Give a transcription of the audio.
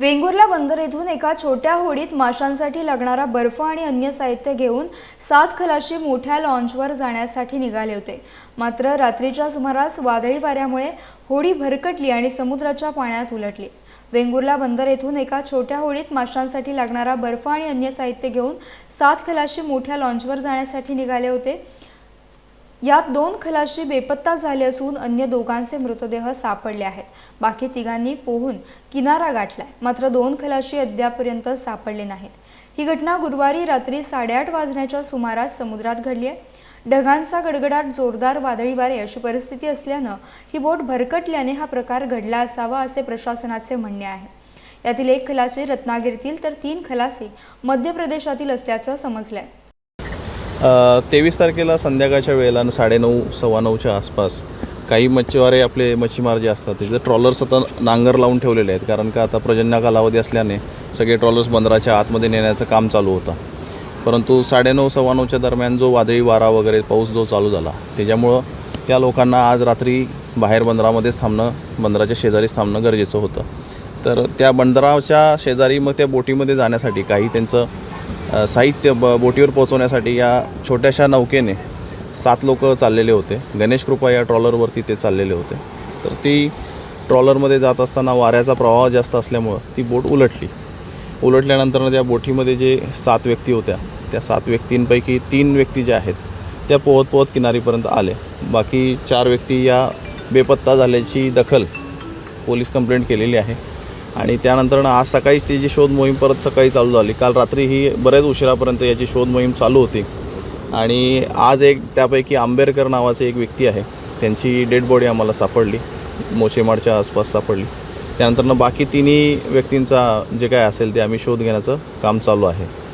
वेंगुर्ला बंदर येथून एका छोट्या होडीत माशांसाठी लागणारा बर्फ आणि अन्य साहित्य घेऊन सात खलाशी मोठ्या लॉन्चवर जाण्यासाठी निघाले होते. मात्र रात्रीच्या सुमारास वादळी वाऱ्यामुळे होडी भरकटली आणि समुद्राच्या पाण्यात उलटली. वेंगुर्ला बंदर येथून एका छोट्या होडीत माशांसाठी लागणारा बर्फ आणि अन्य साहित्य घेऊन सात खलाशी मोठ्या लॉन्चवर जाण्यासाठी निघाले होते. यात दोन खलाशी बेपत्ता झाले असून अन्य दोघांचे मृतदेह सापडले आहेत. बाकी तिघांनी पोहून किनारा गाठलाय. मात्र दोन खलाशी अद्यापर्यंत सापडले नाहीत. ही घटना गुरुवारी रात्री साडेआठ वाजण्याच्या सुमारास समुद्रात घडली आहे. ढगांचा गडगडाट जोरदार वादळी वारे अशी परिस्थिती असल्यानं ही बोट भरकटल्याने हा प्रकार घडला असावा असे प्रशासनाचे म्हणणे आहे. यातील एक खलासी रत्नागिरीतील तर तीन खलासी मध्य प्रदेशातील असल्याचं समजलंय. तेवीस तारखेला संध्याकाळच्या वेळेला आणि साडेनऊ सव्वा नऊच्या आसपास काही मच्छीमारे आपले मच्छीमार जे असतात तिथे ट्रॉलर्स आता नांगर लावून ठेवलेले आहेत. कारण का आता प्रजन्या कालावधी असल्याने सगळे ट्रॉलर्स बंदराच्या आतमध्ये नेण्याचं काम चालू होतं. परंतु साडेनऊ सव्वा नऊच्या दरम्यान जो वादळी वारा वगैरे पाऊस जो चालू झाला त्याच्यामुळं त्या लोकांना आज रात्री बाहेर बंदरामध्येच थांबणं बंदराच्या शेजारीच थांबणं गरजेचं होतं. तर त्या बंदराच्या शेजारी मग त्या बोटीमध्ये जाण्यासाठी काही त्यांचं साहित्य ब बोटीवर पोहोचवण्यासाठी या छोट्याशा नौकेने सात लोक चाललेले होते. गणेश कृपा या ट्रॉलरवरती ते चाललेले होते. तर ती ट्रॉलरमध्ये जात असताना वाऱ्याचा प्रवाह जास्त असल्यामुळं ती बोट उलटली. उलटल्यानंतर त्या बोटीमध्ये जे सात व्यक्ती होत्या त्या सात व्यक्तींपैकी तीन व्यक्ती ज्या आहेत त्या पोहत पोहत किनारीपर्यंत आले. बाकी चार व्यक्ती या बेपत्ता झाल्याची दखल पोलीस कंप्लेंट केलेली आहे. आणि त्यानंतर आज सकाळी ती जी शोध मोहीम परत सकाळी चालू झाली. काल रात्री ही बऱ्याच उशिरापर्यंत याची शोध मोहीम चालू होती. आणि आज एक त्यापैकी आंबेडकर नावाचे एक व्यक्ती आहे. त्यांची डेड बॉडी आम्हाला सापडली. मोचेमाडच्या आसपास सापडली. त्यानंतरनं बाकी तिन्ही व्यक्तींचा जे काय असेल ते आम्ही शोध घेण्याचं काम चालू आहे.